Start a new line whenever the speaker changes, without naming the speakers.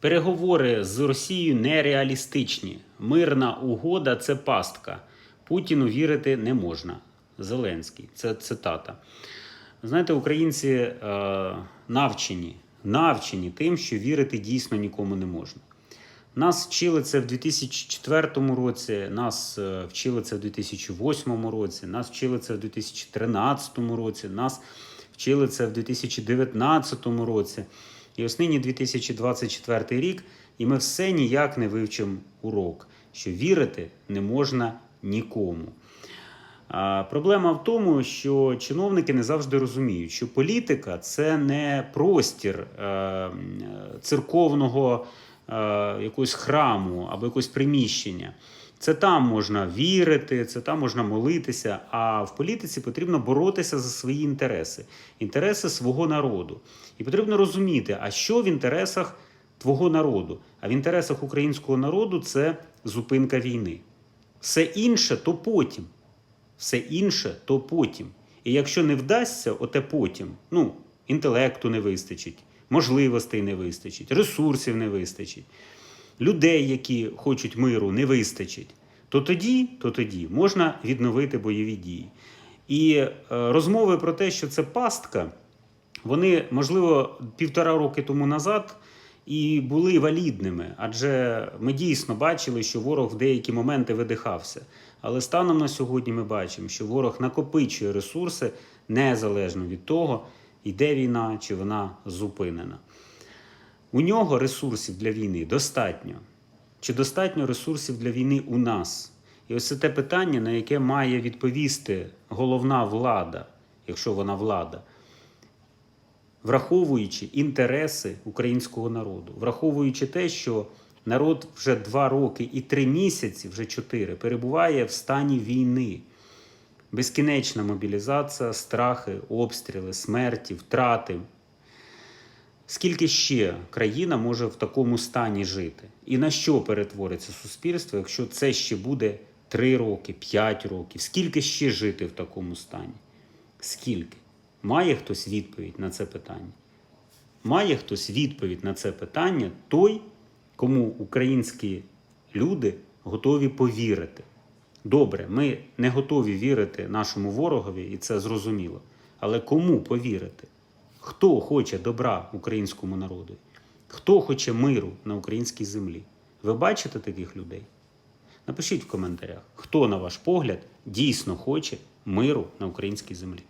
Переговори з Росією нереалістичні. Мирна угода це пастка. Путіну вірити не можна. Зеленський. Це цитата. Знаєте, українці е, навчені, навчені тим, що вірити дійсно нікому не можна. Нас вчили це в 2004 році, нас е, вчили це в 2008 році, нас вчили це в 2013 році, нас вчили це в 2019 році. І ось нині 2024 рік, і ми все ніяк не вивчимо урок, що вірити не можна нікому. А, Проблема в тому, що чиновники не завжди розуміють, що політика це не простір е, церковного е, якогось храму або якогось приміщення. Це там можна вірити, це там можна молитися. А в політиці потрібно боротися за свої інтереси, інтереси свого народу. І потрібно розуміти, а що в інтересах твого народу. А в інтересах українського народу це зупинка війни. Все інше то потім. Все інше то потім. І якщо не вдасться, оте потім, ну, інтелекту не вистачить, можливостей не вистачить, ресурсів не вистачить, людей, які хочуть миру, не вистачить, то тоді, то тоді можна відновити бойові дії. І е, розмови про те, що це пастка, вони, можливо, півтора роки тому назад і були валідними, адже ми дійсно бачили, що ворог в деякі моменти видихався. Але станом на сьогодні ми бачимо, що ворог накопичує ресурси незалежно від того, йде війна чи вона зупинена. У нього ресурсів для війни достатньо. Чи достатньо ресурсів для війни у нас? І ось це те питання, на яке має відповісти головна влада, якщо вона влада, враховуючи інтереси українського народу, враховуючи те, що народ вже два роки і три місяці, вже чотири, перебуває в стані війни. Безкінечна мобілізація, страхи, обстріли, смерті, втрати. Скільки ще країна може в такому стані жити? І на що перетвориться суспільство, якщо це ще буде 3 роки, 5 років? Скільки ще жити в такому стані? Скільки? Має хтось відповідь на це питання? Має хтось відповідь на це питання той, кому українські люди готові повірити. Добре, ми не готові вірити нашому ворогові, і це зрозуміло. Але кому повірити? Хто хоче добра українському народу? Хто хоче миру на українській землі? Ви бачите таких людей? Напишіть в коментарях, хто, на ваш погляд, дійсно хоче миру на українській землі.